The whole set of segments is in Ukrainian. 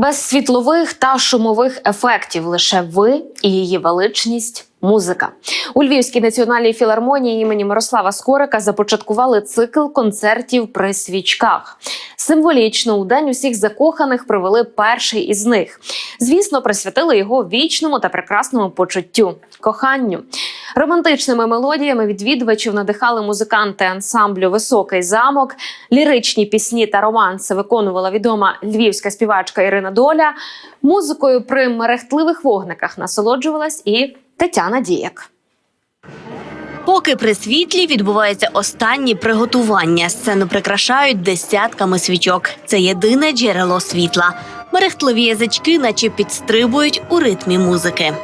Без світлових та шумових ефектів лише ви і її величність. Музика у Львівській національній філармонії імені Мирослава Скорика започаткували цикл концертів при свічках. Символічно у день усіх закоханих провели перший із них. Звісно, присвятили його вічному та прекрасному почуттю коханню. Романтичними мелодіями відвідувачів надихали музиканти ансамблю Високий замок. Ліричні пісні та романси виконувала відома львівська співачка Ірина Доля. Музикою при мерехтливих вогниках насолоджувалась і Тетяна Діяк. Поки при світлі відбуваються останні приготування. Сцену прикрашають десятками свічок. Це єдине джерело світла. Мерехтливі язички, наче підстрибують у ритмі музики.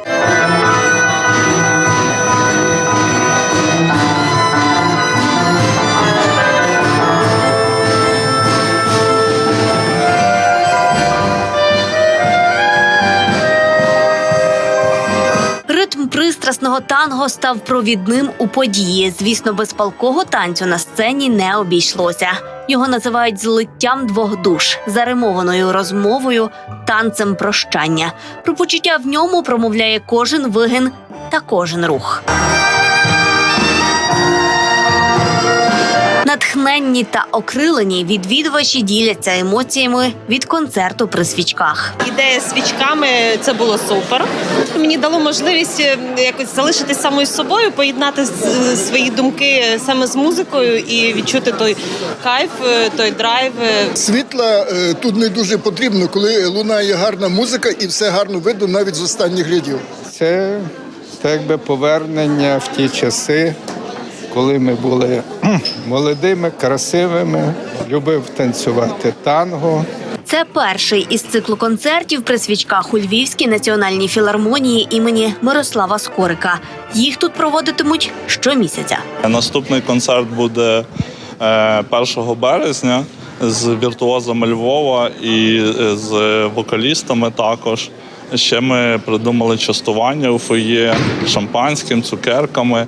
Пристрасного танго став провідним у події. Звісно, без палкого танцю на сцені не обійшлося. Його називають злиттям двох душ, заримованою розмовою, танцем прощання. Про почуття в ньому промовляє кожен вигин та кожен рух. Натхненні та окрилені відвідувачі діляться емоціями від концерту при свічках. Ідея з свічками це було супер. Мені дало можливість е, якось залишитись самою собою, поєднати свої думки саме з музикою і відчути той кайф, е, той драйв. е, Світла е, тут не дуже потрібно, коли лунає гарна музика і все гарно видно навіть з останніх рядів. Це так якби повернення в ті часи, коли ми були молодими, красивими, любив танцювати танго. Це перший із циклу концертів при свічках у Львівській національній філармонії імені Мирослава Скорика. Їх тут проводитимуть щомісяця. Наступний концерт буде е, 1 березня з віртуозами Львова і е, з вокалістами також. Ще ми придумали частування у фоє шампанським, цукерками.